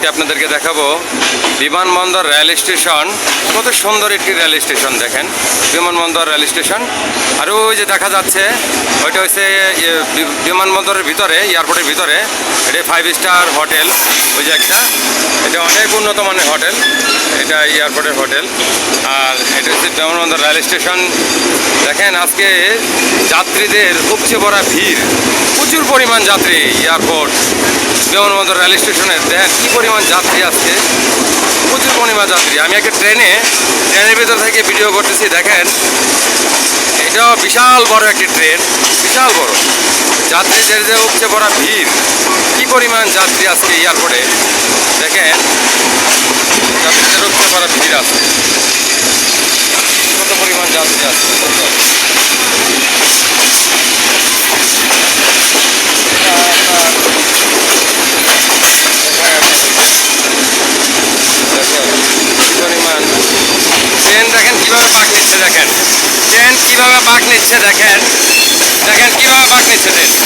আজকে আপনাদেরকে দেখাবো বিমানবন্দর রেল স্টেশন। কত সুন্দর একটি রেল স্টেশন দেখেন। বিমানবন্দর রেল স্টেশন। আর ওই যে দেখা যাচ্ছে, ওইটা হচ্ছে বিমানবন্দরের ভিতরে, এয়ারপোর্টের ভিতরে। এটা ফাইভ স্টার হোটেল, ওই যে একটা। এটা অনেক উন্নত মানের হোটেল। এটা এয়ারপোর্টের হোটেল। আর এটা হচ্ছে বিমানবন্দর রেল স্টেশন। দেখেন, আজকে যাত্রীদের উপচে পড়া ভিড়। প্রচুর পরিমাণ যাত্রী এয়ারপোর্ট। বিমানবন্দর রেল স্টেশনে দেখেন কী পরিমাণ যাত্রী আজকে প্রচুর পরিমাণ যাত্রী। আমি একটা ট্রেনে, ট্রেনের ভিতর থেকে ভিডিও করতেছি, দেখেন। এটাও বিশাল বড় একটি ট্রেন, বিশাল বড়। যাত্রীদের যে উপচে পড়া ভিড়, কী পরিমাণ যাত্রী আজকে এয়ারপোর্টে দেখেন, যাত্রীদের উপচে পড়া ভিড় আছে। কত পরিমাণ যাত্রী আছে পরিমাণ ট্রেন দেখেন কীভাবে পাক নিচ্ছে দেখেন ট্রেন কীভাবে নিচ্ছে দেখেন। দেখেন কীভাবে পাক নিচ্ছে দেখেন।